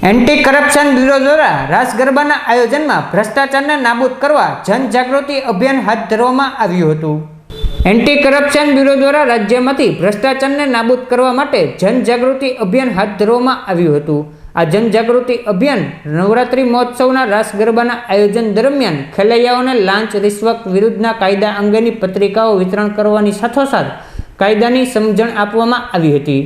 Anti corruption bureau દ્વારા રાસ ગરબાના આયોજનમાં ભ્રષ્ટાચારને નાબૂદ કરવા જનજાગૃતિ અભિયાન હાથ ધરવામાં આવ્યું હતું. એન્ટી કરપ્શન બ્યુરો દ્વારા રાજ્યમાંથી ભ્રષ્ટાચારને નાબૂદ કરવા માટે જનજાગૃતિ અભિયાન હાથ ધરવામાં આવ્યું હતું. આ જનજાગૃતિ અભિયાન નવરાત્રિ મહોત્સવના રાસ ગરબાના આયોજન દરમિયાન ખેલૈયાઓને લાંચ રિશ્વત વિરુદ્ધના કાયદા અંગેની પત્રિકાઓ વિતરણ કરવાની સાથોસાથ કાયદાની સમજણ આપવામાં આવી હતી.